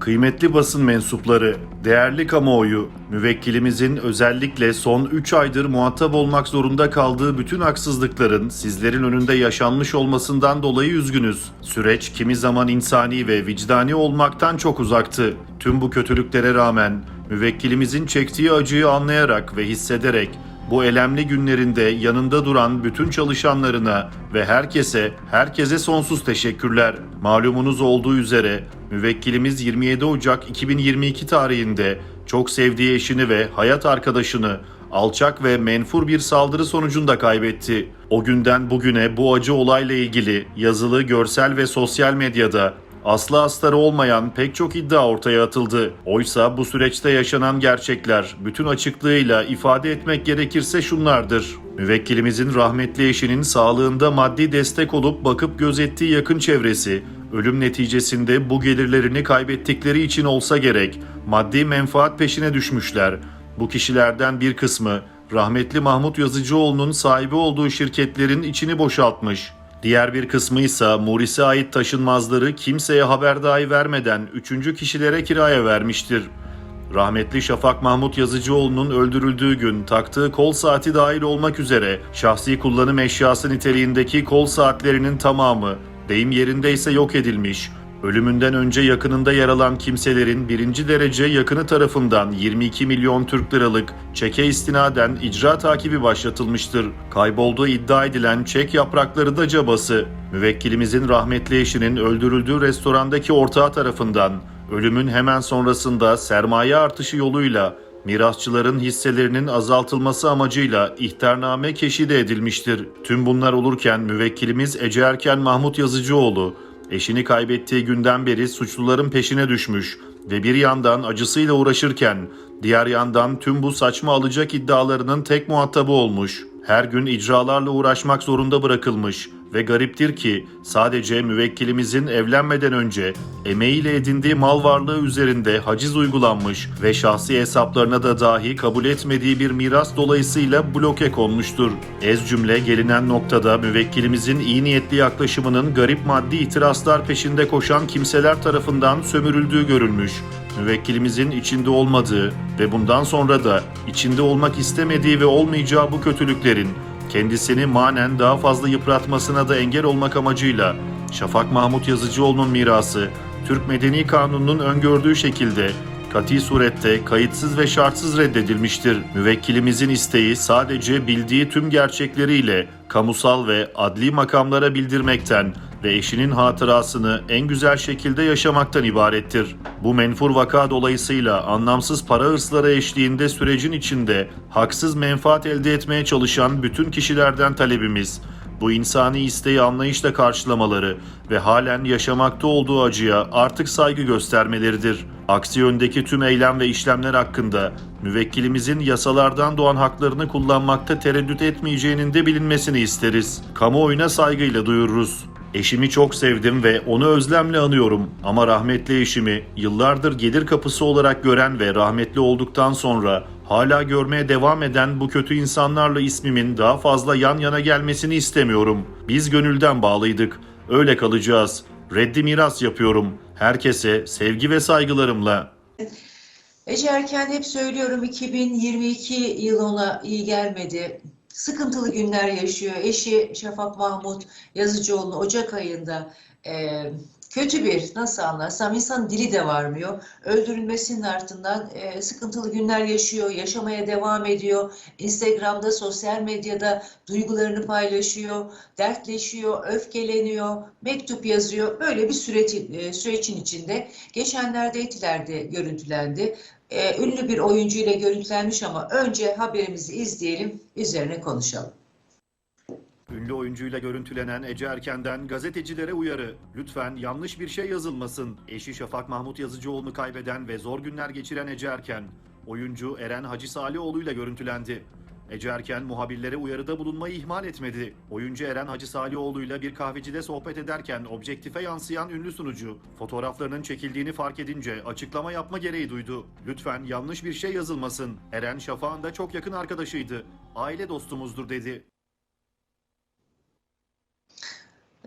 Kıymetli basın mensupları, değerli kamuoyu, müvekkilimizin özellikle son 3 aydır muhatap olmak zorunda kaldığı bütün haksızlıkların sizlerin önünde yaşanmış olmasından dolayı üzgünüz. Süreç kimi zaman insani ve vicdani olmaktan çok uzaktı. Tüm bu kötülüklere rağmen müvekkilimizin çektiği acıyı anlayarak ve hissederek bu elemli günlerinde yanında duran bütün çalışanlarına ve herkese, herkese sonsuz teşekkürler. Malumunuz olduğu üzere müvekkilimiz 27 Ocak 2022 tarihinde çok sevdiği eşini ve hayat arkadaşını alçak ve menfur bir saldırı sonucunda kaybetti. O günden bugüne bu acı olayla ilgili yazılı, görsel ve sosyal medyada aslı astarı olmayan pek çok iddia ortaya atıldı. Oysa bu süreçte yaşanan gerçekler bütün açıklığıyla ifade etmek gerekirse şunlardır. Müvekkilimizin rahmetli eşinin sağlığında maddi destek olup bakıp gözettiği yakın çevresi, ölüm neticesinde bu gelirlerini kaybettikleri için olsa gerek maddi menfaat peşine düşmüşler. Bu kişilerden bir kısmı rahmetli Mahmut Yazıcıoğlu'nun sahibi olduğu şirketlerin içini boşaltmış. Diğer bir kısmı ise Muris'e ait taşınmazları kimseye haber dahi vermeden üçüncü kişilere kiraya vermiştir. Rahmetli Şafak Mahmut Yazıcıoğlu'nun öldürüldüğü gün taktığı kol saati dahil olmak üzere şahsi kullanım eşyası niteliğindeki kol saatlerinin tamamı deyim yerindeyse yok edilmiş. Ölümünden önce yakınında yer alan kimselerin birinci derece yakını tarafından 22 milyon Türk liralık çeke istinaden icra takibi başlatılmıştır. Kaybolduğu iddia edilen çek yaprakları da cabası. Müvekkilimizin rahmetli eşinin öldürüldüğü restorandaki ortağı tarafından ölümün hemen sonrasında sermaye artışı yoluyla mirasçıların hisselerinin azaltılması amacıyla ihtarname keşide edilmiştir. Tüm bunlar olurken müvekkilimiz Ece Erken Mahmut Yazıcıoğlu eşini kaybettiği günden beri suçluların peşine düşmüş ve bir yandan acısıyla uğraşırken diğer yandan tüm bu saçma alacak iddialarının tek muhatabı olmuş. Her gün icralarla uğraşmak zorunda bırakılmış ve gariptir ki sadece müvekkilimizin evlenmeden önce emeğiyle edindiği mal varlığı üzerinde haciz uygulanmış ve şahsi hesaplarına da dahi kabul etmediği bir miras dolayısıyla bloke konmuştur. Ez cümle gelinen noktada müvekkilimizin iyi niyetli yaklaşımının garip maddi itirazlar peşinde koşan kimseler tarafından sömürüldüğü görülmüş müvekkilimizin içinde olmadığı ve bundan sonra da içinde olmak istemediği ve olmayacağı bu kötülüklerin kendisini manen daha fazla yıpratmasına da engel olmak amacıyla Şafak Mahmut Yazıcıoğlu'nun mirası Türk Medeni Kanunu'nun öngördüğü şekilde kati surette kayıtsız ve şartsız reddedilmiştir. Müvekkilimizin isteği sadece bildiği tüm gerçekleriyle kamusal ve adli makamlara bildirmekten ve eşinin hatırasını en güzel şekilde yaşamaktan ibarettir. Bu menfur vaka dolayısıyla anlamsız para hırsları eşliğinde sürecin içinde haksız menfaat elde etmeye çalışan bütün kişilerden talebimiz bu insani isteği anlayışla karşılamaları ve halen yaşamakta olduğu acıya artık saygı göstermeleridir. Aksi yöndeki tüm eylem ve işlemler hakkında müvekkilimizin yasalardan doğan haklarını kullanmakta tereddüt etmeyeceğinin de bilinmesini isteriz. Kamuoyuna saygıyla duyururuz. Eşimi çok sevdim ve onu özlemle anıyorum ama rahmetli eşimi yıllardır gelir kapısı olarak gören ve rahmetli olduktan sonra hala görmeye devam eden bu kötü insanlarla ismimin daha fazla yan yana gelmesini istemiyorum. Biz gönülden bağlıydık. Öyle kalacağız. Reddi miras yapıyorum. Herkese sevgi ve saygılarımla. Ece Erken hep söylüyorum 2022 yıl ona iyi gelmedi. Sıkıntılı günler yaşıyor. Eşi Şafak Mahmut Yazıcıoğlu Ocak ayında e, kötü bir nasıl anlarsam insan dili de varmıyor. Öldürülmesinin ardından e, sıkıntılı günler yaşıyor. Yaşamaya devam ediyor. Instagram'da, sosyal medyada duygularını paylaşıyor. Dertleşiyor, öfkeleniyor, mektup yazıyor. Böyle bir süreç, e, sürecin içinde geçenlerde Etiler'de görüntülendi e, ünlü bir oyuncu ile görüntülenmiş ama önce haberimizi izleyelim, üzerine konuşalım. Ünlü oyuncuyla görüntülenen Ece Erken'den gazetecilere uyarı. Lütfen yanlış bir şey yazılmasın. Eşi Şafak Mahmut Yazıcıoğlu'nu kaybeden ve zor günler geçiren Ece Erken, oyuncu Eren Hacı Salihoğlu'yla görüntülendi. Ece Erken muhabirlere uyarıda bulunmayı ihmal etmedi. Oyuncu Eren Hacı Salihoğlu'yla bir kahvecide sohbet ederken objektife yansıyan ünlü sunucu, fotoğraflarının çekildiğini fark edince açıklama yapma gereği duydu. Lütfen yanlış bir şey yazılmasın. Eren Şafak'ın da çok yakın arkadaşıydı. Aile dostumuzdur dedi.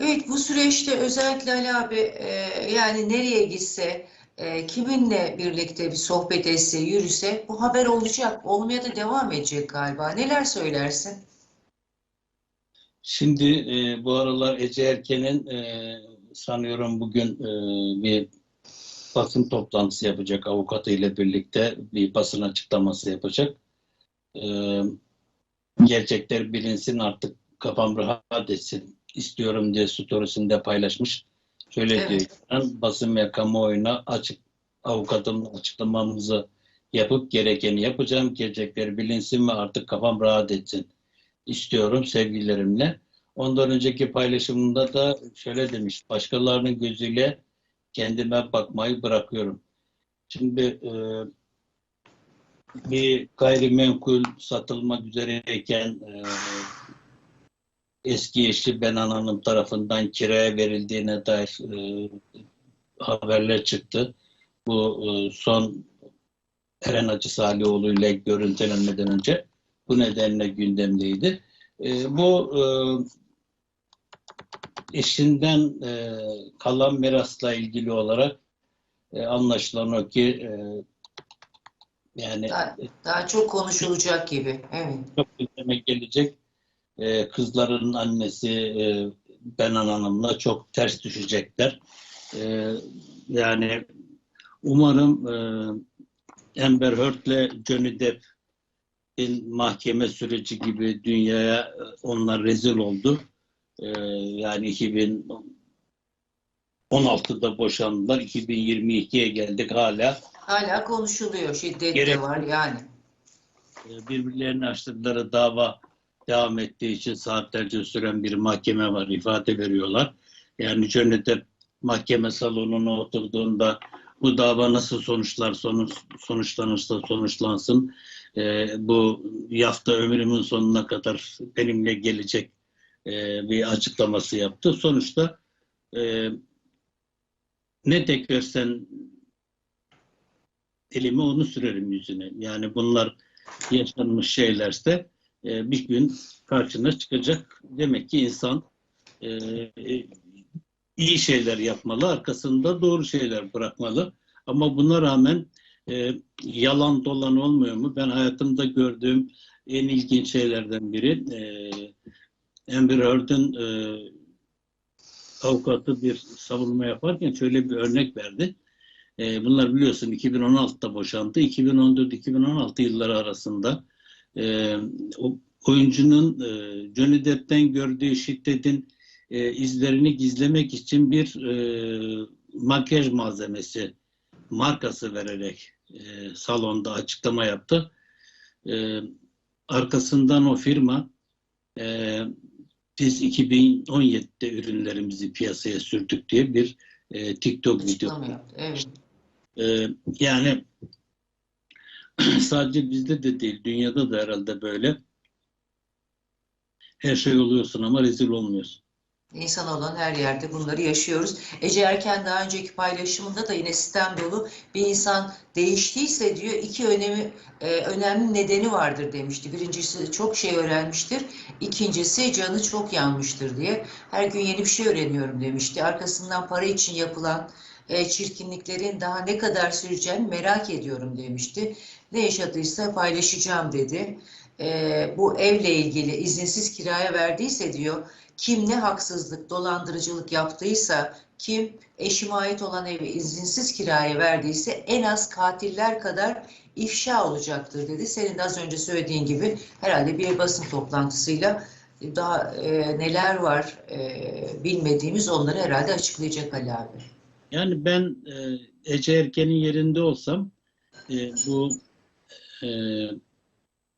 Evet bu süreçte özellikle Ali abi e, yani nereye gitse e, kiminle birlikte bir sohbet etse, yürüse bu haber olacak. Olmaya da devam edecek galiba. Neler söylersin? Şimdi e, bu aralar Ece Erken'in e, sanıyorum bugün e, bir basın toplantısı yapacak avukatıyla birlikte bir basın açıklaması yapacak. E, gerçekler bilinsin artık kafam rahat etsin istiyorum diye storiesinde paylaşmış. Şöyle Evet. basın ve kamuoyuna açık avukatımla açıklamamızı yapıp gerekeni yapacağım. Gerçekler bilinsin ve artık kafam rahat etsin istiyorum sevgilerimle. Ondan önceki paylaşımında da şöyle demiş, başkalarının gözüyle kendime bakmayı bırakıyorum. Şimdi e, bir gayrimenkul satılmak üzereyken e, eski eşi Benan Hanım tarafından kiraya verildiğine dair e, haberler çıktı. Bu e, son Eren Hacı Salihoğlu ile görüntülenmeden önce bu nedenle gündemdeydi. E, bu e, eşinden e, kalan mirasla ilgili olarak e, anlaşılan o ki e, yani Daha, daha çok konuşulacak gibi. Evet. çok gündeme gelecek e, kızların annesi e, Benan Hanım'la çok ters düşecekler. E, yani umarım e, Amber Heard'le Johnny Depp'in mahkeme süreci gibi dünyaya e, onlar rezil oldu. E, yani 2016'da boşandılar. 2022'ye geldik hala Hala konuşuluyor. Şiddet de var yani. e, birbirlerini açtıkları dava devam ettiği için saatlerce süren bir mahkeme var. ifade veriyorlar. Yani Depp mahkeme salonuna oturduğunda bu dava nasıl sonuçlar sonuç, sonuçlanırsa sonuçlansın. e, bu yafta ömrümün sonuna kadar benimle gelecek e, bir açıklaması yaptı. Sonuçta e, ne dökersen elime onu sürerim yüzüne. Yani bunlar yaşanmış şeylerse e, bir gün karşına çıkacak. Demek ki insan e, e, iyi şeyler yapmalı, arkasında doğru şeyler bırakmalı. Ama buna rağmen yalan dolan olmuyor mu? Ben hayatımda gördüğüm en ilginç şeylerden biri Amber Heard'ın avukatı bir savunma yaparken şöyle bir örnek verdi. Bunlar biliyorsun 2016'da boşandı. 2014-2016 yılları arasında e, oyuncunun e, Johnny Depp'ten gördüğü şiddetin e, izlerini gizlemek için bir e, makyaj malzemesi markası vererek e, salonda açıklama yaptı. E, arkasından o firma e, biz 2017'de ürünlerimizi piyasaya sürdük diye bir e, TikTok video. Evet. ee, yani sadece bizde de değil, dünyada da herhalde böyle. Her şey oluyorsun ama rezil olmuyorsun. İnsan olan her yerde bunları yaşıyoruz. Ece Erken daha önceki paylaşımında da yine sistem dolu bir insan değiştiyse diyor iki önemi e, önemli nedeni vardır demişti. Birincisi çok şey öğrenmiştir. İkincisi canı çok yanmıştır diye. Her gün yeni bir şey öğreniyorum demişti. Arkasından para için yapılan e, çirkinliklerin daha ne kadar süreceğini merak ediyorum demişti. Ne yaşadıysa paylaşacağım dedi. E, bu evle ilgili izinsiz kiraya verdiyse diyor kim ne haksızlık, dolandırıcılık yaptıysa, kim eşime ait olan evi izinsiz kiraya verdiyse en az katiller kadar ifşa olacaktır dedi. Senin de az önce söylediğin gibi herhalde bir basın toplantısıyla daha e, neler var e, bilmediğimiz onları herhalde açıklayacak Ali abi. Yani ben e, Ece Erken'in yerinde olsam e, bu e,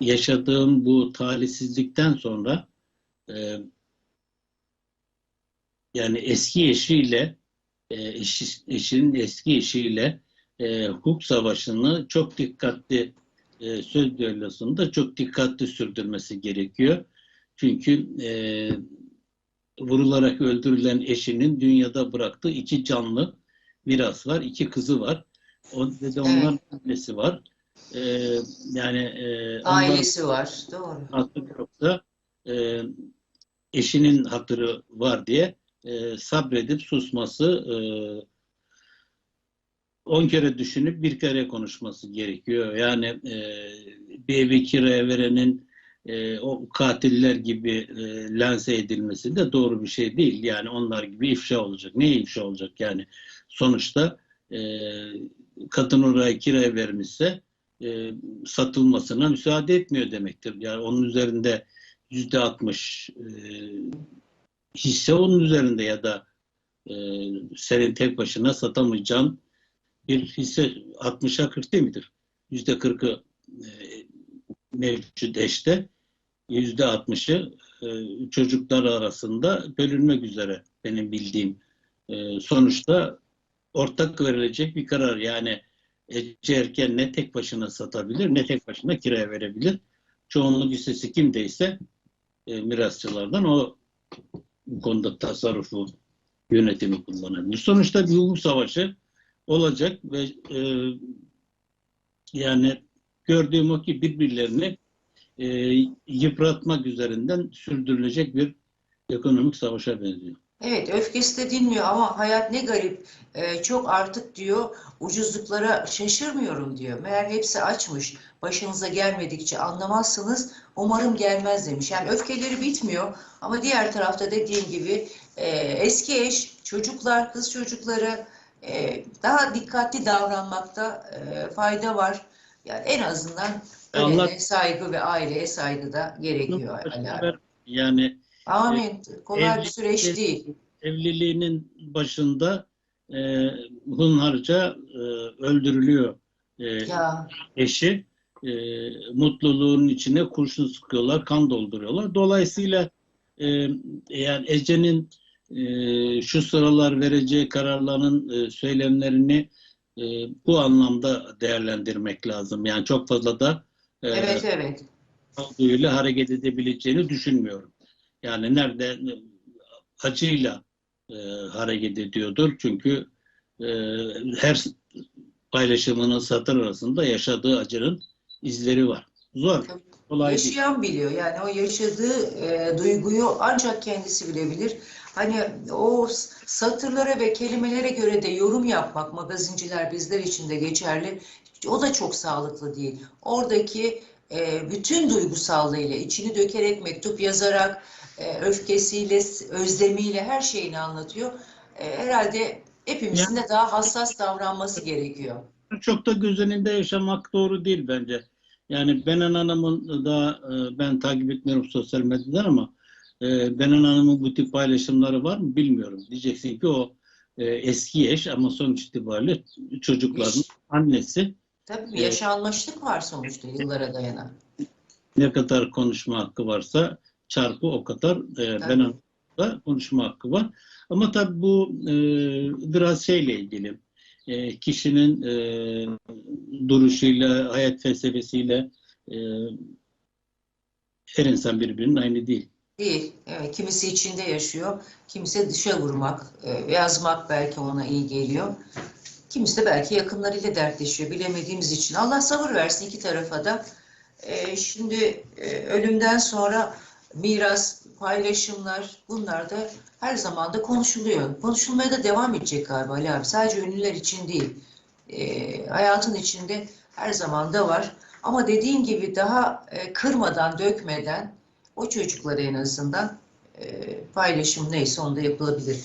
yaşadığım bu talihsizlikten sonra e, yani eski eşiyle e, eşi, eşinin eski eşiyle e, hukuk savaşını çok dikkatli e, söz düellosunda çok dikkatli sürdürmesi gerekiyor. Çünkü e, vurularak öldürülen eşinin dünyada bıraktığı iki canlı miras var, iki kızı var. O ve de onların annesi var. E, yani e, Ailesi var, doğru. hatırı yoksa e, eşinin hatırı var diye e, sabredip susması e, on kere düşünüp bir kere konuşması gerekiyor. Yani e, bir evi kiraya verenin e, o katiller gibi e, lanse edilmesi doğru bir şey değil. Yani onlar gibi ifşa olacak. Ne ifşa olacak yani? Sonuçta e, kadın oraya kiraya vermişse e, satılmasına müsaade etmiyor demektir. Yani onun üzerinde yüzde altmış e, hisse onun üzerinde ya da e, senin tek başına satamayacağın bir hisse 60'a 40 değil midir? Yüzde 40'ı e, mevcut eşte, yüzde 60'ı e, çocuklar arasında bölünmek üzere benim bildiğim. E, sonuçta ortak verilecek bir karar. Yani Ece ne tek başına satabilir ne tek başına kiraya verebilir. Çoğunluk hissesi kimdeyse e, mirasçılardan o bu konuda tasarrufu yönetimi kullanabilir. Sonuçta bir hukuk savaşı olacak ve e, yani gördüğüm o ki birbirlerini e, yıpratmak üzerinden sürdürülecek bir ekonomik savaşa benziyor. Evet, öfkesi de dinmiyor ama hayat ne garip. Ee, çok artık diyor, ucuzluklara şaşırmıyorum diyor. Meğer hepsi açmış. Başınıza gelmedikçe anlamazsınız. Umarım gelmez demiş. Yani öfkeleri bitmiyor ama diğer tarafta dediğim gibi e, eski eş, çocuklar, kız çocukları e, daha dikkatli davranmakta e, fayda var. Yani en azından Allah- ölene saygı ve aileye saygı da gerekiyor. Abi. Yani Amin. Kolay bir evlilik- süreç değil. evliliğinin başında e, hunharca e, öldürülüyor e, Ya. eşi. E, mutluluğun içine kurşun sıkıyorlar, kan dolduruyorlar. Dolayısıyla e, yani Ece'nin e, şu sıralar vereceği kararların e, söylemlerini e, bu anlamda değerlendirmek lazım. Yani çok fazla da e, Evet evet. sağduyuyla hareket edebileceğini düşünmüyorum. Yani nerede acıyla e, hareket ediyordur. Çünkü e, her paylaşımının satır arasında yaşadığı acının izleri var. Zor, kolay değil. Yaşayan biliyor. Yani o yaşadığı e, duyguyu ancak kendisi bilebilir. Hani o satırlara ve kelimelere göre de yorum yapmak magazinciler bizler için de geçerli. O da çok sağlıklı değil. Oradaki e, bütün duygusallığıyla, içini dökerek mektup yazarak, e, öfkesiyle, özlemiyle her şeyini anlatıyor. E, herhalde hepimizin de daha hassas davranması gerekiyor. Çok da göz önünde yaşamak doğru değil bence. Yani Benan Hanım'ın da e, ben takip etmiyorum sosyal medyadan ama e, Hanım'ın bu tip paylaşımları var mı bilmiyorum. Diyeceksin ki o e, eski eş ama sonuç itibariyle çocukların annesi Tabii bir Evet. yaşanmışlık var sonuçta yıllara dayanan. ne kadar konuşma hakkı varsa çarpı o kadar e, Tabii. Da konuşma hakkı var. Ama tabii bu e, biraz şeyle ilgili. E, kişinin e, duruşuyla, hayat felsefesiyle e, her insan birbirinin aynı değil. Değil. Evet, kimisi içinde yaşıyor, kimisi dışa vurmak, e, yazmak belki ona iyi geliyor. Kimisi de belki yakınlarıyla dertleşiyor, bilemediğimiz için. Allah sabır versin iki tarafa da. E, şimdi e, ölümden sonra miras, paylaşımlar bunlar da her zaman da konuşuluyor. Konuşulmaya da devam edecek galiba Ali abi. Sadece ünlüler için değil. Hayatın içinde her zaman da var. Ama dediğin gibi daha kırmadan, dökmeden o çocuklara en azından e, paylaşım neyse onda yapılabilir.